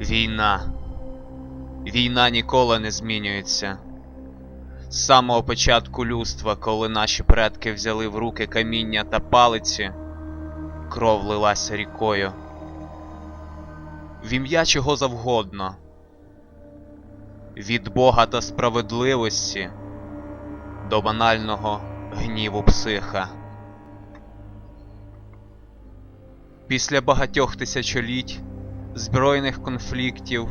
Війна. Війна ніколи не змінюється. З самого початку людства, коли наші предки взяли в руки каміння та палиці, кров лилася рікою. В ім'я чого завгодно. Від Бога та справедливості до банального гніву психа. Після багатьох тисячоліть збройних конфліктів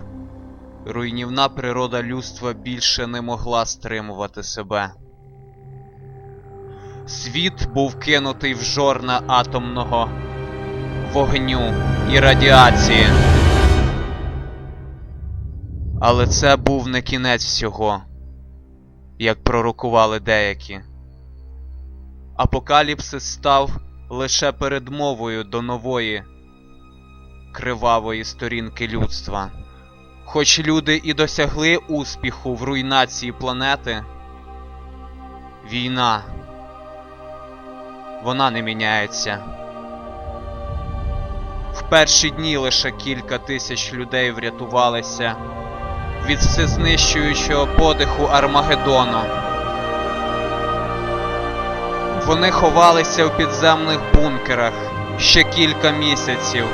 руйнівна природа людства більше не могла стримувати себе. Світ був кинутий в жорна атомного вогню і радіації. Але це був не кінець всього, як пророкували деякі. Апокаліпсис став лише передмовою до нової кривавої сторінки людства. Хоч люди і досягли успіху в руйнації планети, війна вона не міняється. В перші дні лише кілька тисяч людей врятувалися від всезнищуючого подиху Армагеддону. Вони ховалися в підземних бункерах ще кілька місяців,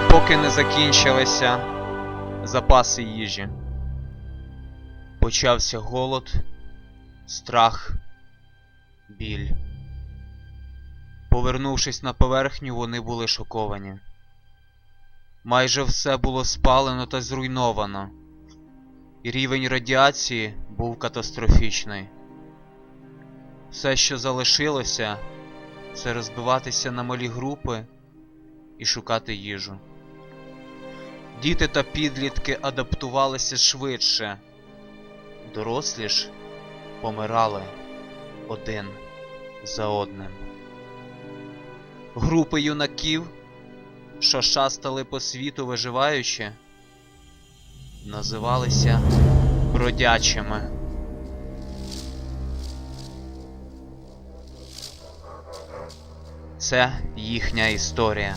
допоки не закінчилися запаси їжі. Почався голод, страх, біль. Повернувшись на поверхню, вони були шоковані. Майже все було спалено та зруйновано, і рівень радіації був катастрофічний. Все, що залишилося, це розбиватися на малі групи і шукати їжу. Діти та підлітки адаптувалися швидше, дорослі ж помирали один за одним. Групи юнаків, що шастали по світу виживаючи, називалися бродячими. Це їхня історія.